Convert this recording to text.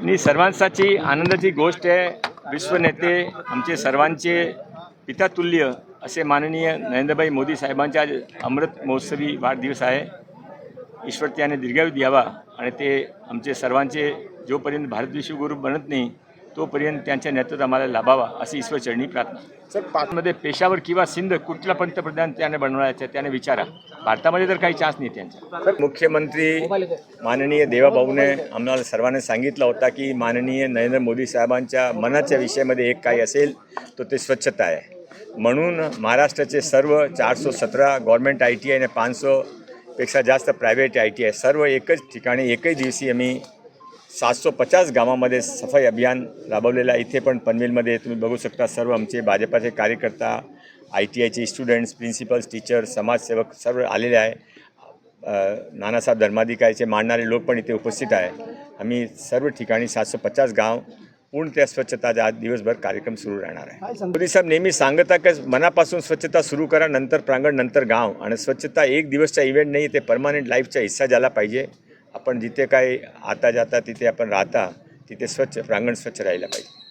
आणि सर्वांसाठी आनंदाची गोष्ट आहे. विश्वनेते आमचे सर्वांचे पितातुल्य असे माननीय नरेंद्रभाई मोदी साहेबांच्या आज अमृत महोत्सवी वाढदिवस आहे. ईश्वर त्याने दीर्घायू द्यावा आणि ते आमचे सर्वांचे जोपर्यंत भारत विश्वगुरू बनत नाही तोपर्यंत त्यांच्या नेतृत्व आम्हाला लाभावा अशी ईश्वरचरणी प्रार्थना. सर पाच मध्ये पेशावर किंवा सिंध कुठला पंतप्रधान त्याने बनवायचा त्याने विचारा. भारतामध्ये तर काही चान्स नाही त्यांचा. मुख्यमंत्री माननीय देवाभाऊने आम्हाला सर्वांना सांगितलं होता की माननीय नरेंद्र मोदी साहेबांच्या मनाच्या विषयामध्ये एक काही असेल तो ते स्वच्छता आहे. म्हणून महाराष्ट्राचे सर्व चारशे सतरा गव्हर्मेंट आय टी आय आणि पाचशे पेक्षा जास्त प्रायव्हेट आय टी आय सर्व एकच ठिकाणी एकच दिवशी आम्ही सातशे पचास गावामध्ये सफाई अभियान राबवलेलं आहे. इथे पण पनवेलमध्ये तुम्ही बघू शकता सर्व आमचे भाजपाचे कार्यकर्ता आय टी आयचे स्टुडंट्स प्रिन्सिपल्स टीचर समाजसेवक सर्व आलेले आहे. नानासाहेब धर्माधिकारीचे मांडणारे लोक पण इथे उपस्थित आहे. आम्ही सर्व ठिकाणी सातशे पचास गाव पूर्ण त्या स्वच्छताचा आज दिवसभर कार्यक्रम सुरू राहणार आहे. मोदी साहेब नेहमी सांगता की मनापासून स्वच्छता सुरू करा नंतर प्रांगण नंतर गाव. आणि स्वच्छता एक दिवसचा इव्हेंट नाही ते परमानंट लाईफचा हिस्सा झाला पाहिजे. आपण जिथे काही आता जाता तिथे आपण राहता तिथे स्वच्छ प्रांगण स्वच्छ राहिलं पाहिजे.